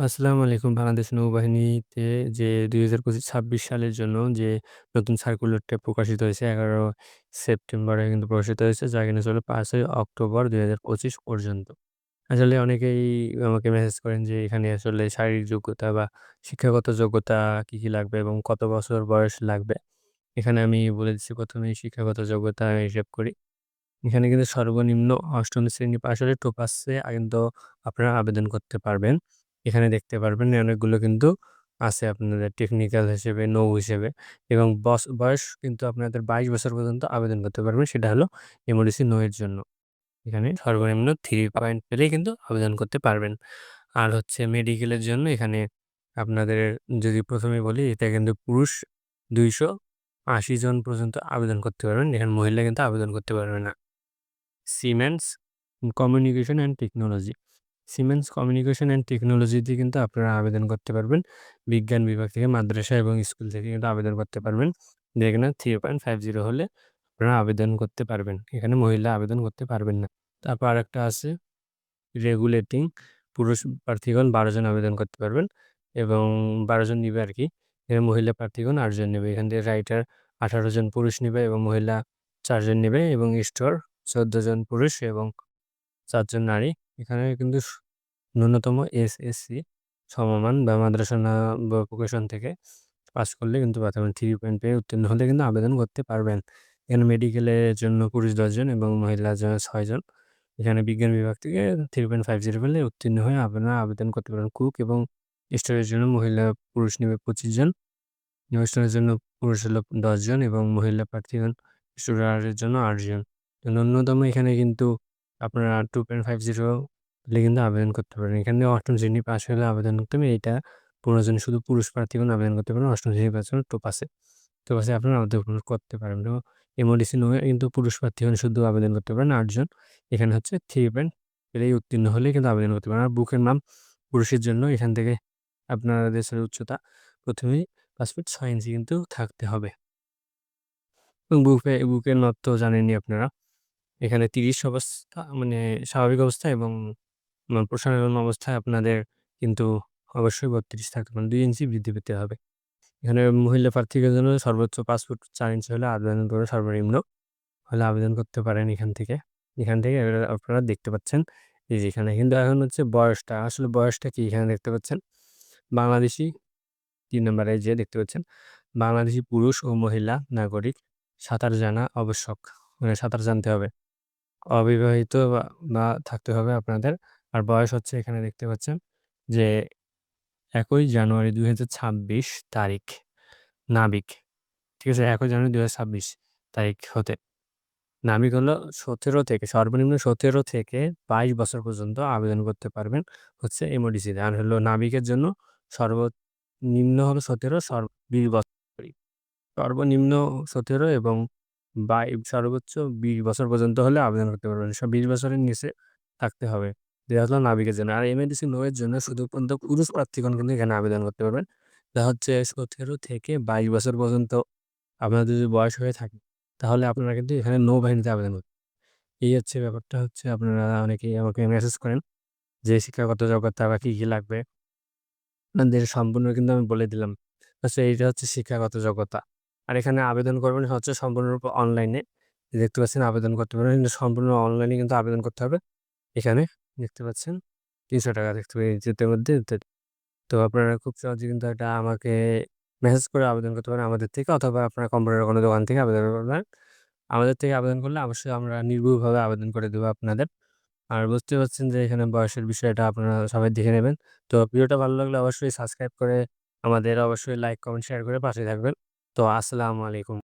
আসসালামু আলাইকুম। বাংলাদেশ নৌবাহিনীতে যে ২০২৫-২৬ সালের জন্য যে নতুন সার্কুলারটা প্রকাশিত হয়েছে ১১ সেপ্টেম্বরে কিন্তু প্রকাশিত হয়েছে। যা কিনা চলে ৫ই অক্টোবর ২০২৫ পর্যন্ত। আসলে অনেকেই আমাকে মেসেজ করেন যে এখানে আসলে শারীরিক যোগ্যতা বা শিক্ষাগত যোগ্যতা কি, কি লাগবে এবং কত বছর বয়স লাগবে। এখানে আমি বলে দিচ্ছি ১ম এই শিক্ষাগত যোগ্যতা হিসাব করি। এখানে কিন্তু সর্বনিম্ন ৮ম শ্রেণি পাশ হলে টোপাসে কিন্তু আপনারা আবেদন করতে পারবেন। এখানে দেখতে পারবেন অনেকগুলো কিন্তু আছে আপনাদের টেকনিক্যাল হিসেবে, নৌ হিসেবে এবং বস বয়স কিন্তু আপনাদের ২২ বছর পর্যন্ত আবেদন করতে পারবেন। সেটা হলো এমওডিসি নৌ এর জন্য। এখানে সর্বনিম্ন থ্রি পয়েন্ট পেলেই কিন্তু আবেদন করতে পারবেন। আর হচ্ছে মেডিকেলের জন্য এখানে আপনাদের যদি প্রথমে বলি এটা কিন্তু পুরুষ ২৮০ জন পর্যন্ত আবেদন করতে পারবেন। এখানে মহিলা কিন্তু আবেদন করতে পারবে না। Siemens communication and technology. Siemens communication and টেকনোলজিতে কিন্তু আপনারা আবেদন করতে পারবেন। বিজ্ঞান বিভাগ থেকে, মাদ্রাসা এবং স্কুল থেকে কিন্তু আবেদন করতে পারবেন। যেখানে 3.50 হলে আপনারা আবেদন করতে পারবেন। এখানে মহিলা আবেদন করতে পারবেন না। তারপর আরেকটা আছে রেগুলেটিং পুরুষ প্রার্থীগণ ১২ জন আবেদন করতে পারবেন এবং ১২ জন নিবে আরকি। এখানে মহিলা প্রার্থীগণ আটজন নেবে। এখান থেকে রাইটার ১৮ জন পুরুষ নিবে এবং মহিলা চারজন নেবে এবং স্টোর ১৪ জন পুরুষ এবং চারজন নারী। এখানে কিন্তু ন্যূনতম এসএসসি সমমান বা মাদ্রাসা বা ভোকেশন থেকে পাস করলে কিন্তু পাঠাবেন। 3 পয়েন্ট পেয়ে উত্তীর্ণ হলে কিন্তু আবেদন করতে পারবেন। এখানে মেডিকেলের জন্য পুরুষ দশজন এবং মহিলা ৬ এখানে বিজ্ঞান বিভাগ থেকে 3.50 পেলে উত্তীর্ণ হয়ে আপনারা আবেদন করতে পারবেন। কুক এবং স্টোরের জন্য মহিলা পুরুষ নেবে ২৫ জন। স্টোরের জন্য পুরুষ হলো ১০ জন এবং মহিলা প্রার্থীগণ স্টোরারের জন্য আটজন ন্যূনতম এখানে কিন্তু আপনারা 2.50 হলে কিন্তু আবেদন করতে পারেন। এখানে ৮ম শ্রেণি পাস হলে আবেদন করতে হবে। এটা প্রয়োজনে শুধু পুরুষ প্রার্থীগণ আবেদন করতে পারেন ৮ম শ্রেণি পাস হলে টোপাসে। টোপাসে আপনারা আবেদন করতে পারেন এবং এমওডিসি নৌ এ কিন্তু পুরুষ প্রার্থীগণ শুধু আবেদন করতে পারেন ৮ জন। এখানে হচ্ছে 3 পয়েন্ট পেলেই উত্তীর্ণ হলেই কিন্তু আবেদন করতে পারেন। আর বুকের নাম পুরুষের জন্য এখান থেকে আপনার দেশের উচ্চতা ১ম এই ৫ ফিট ৬ ইঞ্চি কিন্তু থাকতে হবে। এবং বুকে, বুকের নথ তো জানেনই আপনারা। এখানে ৩০ অবস্থা মানে স্বাভাবিক অবস্থা এবং প্রসারণ অবস্থায় আপনাদের কিন্তু অবশ্যই ৩২ থাকতে মানে দুই ইঞ্চি বৃদ্ধি পেতে হবে। এখানে মহিলা প্রার্থীদের জন্য সর্বোচ্চ ৫ ফুট ৪ ইঞ্চি হলে আবেদন করে সর্বনিম্ন। হলে আবেদন করতে পারেন এখান থেকে। এখান থেকে আপনারা দেখতে পাচ্ছেন যে এখানে কিন্তু এখন হচ্ছে বয়সটা, আসলে বয়সটা কি এখানে দেখতে পাচ্ছেন। বাংলাদেশি, তিন নম্বরে যে দেখতে পাচ্ছেন। বাংলাদেশি পুরুষ ও মহিলা নাগরিক সাঁতার জানা আবশ্যক। মানে সাঁতার জানতে হবে। অবিবাহিত বা, বা থাকতে হবে আপনাদের। আর বয়স হচ্ছে এখানে দেখতে পাচ্ছেন যে ১ই জানুয়ারি ২০২৬ তারিখ নাবিক। ঠিক আছে? ১ই জানুয়ারি ২০২৬ তারিখ হতে। নাবিক হলো ১৭ থেকে সর্বনিম্ন ১৭ থেকে ২২ বছর পর্যন্ত আবেদন করতে পারবেন হচ্ছে এমওডিসিতে। আর হলো নাবিকের জন্য সর্বনিম্ন হলো ১৭ সর্ব ২০ বছর সর্বনিম্ন ১৭ এবং বাই সর্বোচ্চ ২০ বছর পর্যন্ত হলে আবেদন করতে পারবেন। সব ২০ বছরের নিচে থাকতে হবে। যেটা হলো নাবিকের জন্য। আর এমএডিসি নৌ জন্য শুধু পর্যন্ত পুরুষ প্রার্থীগণ কিন্তু এখানে আবেদন করতে পারবেন। যা হচ্ছে ১৭ থেকে ২২ বছর পর্যন্ত আপনাদের যদি বয়স হয়ে থাকে, তাহলে আপনারা কিন্তু এখানে নৌবাহিনীতে আবেদন করবেন। এই হচ্ছে ব্যাপারটা হচ্ছে আপনারা অনেকেই আমাকে মেসেজ করেন যে শিক্ষাগত যোগ্যতা বা কী কী লাগবে? আপনাদের সম্পূর্ণ কিন্তু আমি বলে দিলাম। আচ্ছা এইটা হচ্ছে শিক্ষাগত যোগ্যতা। আর এখানে আবেদন করবেন হচ্ছে সম্পূর্ণরূপে অনলাইনে। দেখতে পাচ্ছেন আবেদন করতে পারবেন। কিন্তু সম্পূর্ণ অনলাইনে কিন্তু আবেদন করতে হবে। এখানে দেখতে পাচ্ছেন ৳৩০০ দেখতে এটার মধ্যে তো আপনারা খুব সহজে কিন্তু এটা আমাকে মেসেজ করে আবেদন করতে পারেন আমাদের থেকে অথবা আপনারা কম্পিউটার কোনো দোকান থেকে আবেদন করবেন। আমাদের থেকে আবেদন করলে অবশ্যই আমরা নির্ভুলভাবে আবেদন করে দেবো আপনাদের। আর বুঝতে পারছেন যে এখানে বয়সের বিষয়টা আপনারা সবাই দেখে নেবেন। তো ভিডিওটা ভালো লাগলে অবশ্যই সাবস্ক্রাইব করে আমাদের অবশ্যই লাইক, কমেন্ট, শেয়ার করে পাশে থাকবেন। তো আসসালামু আলাইকুম।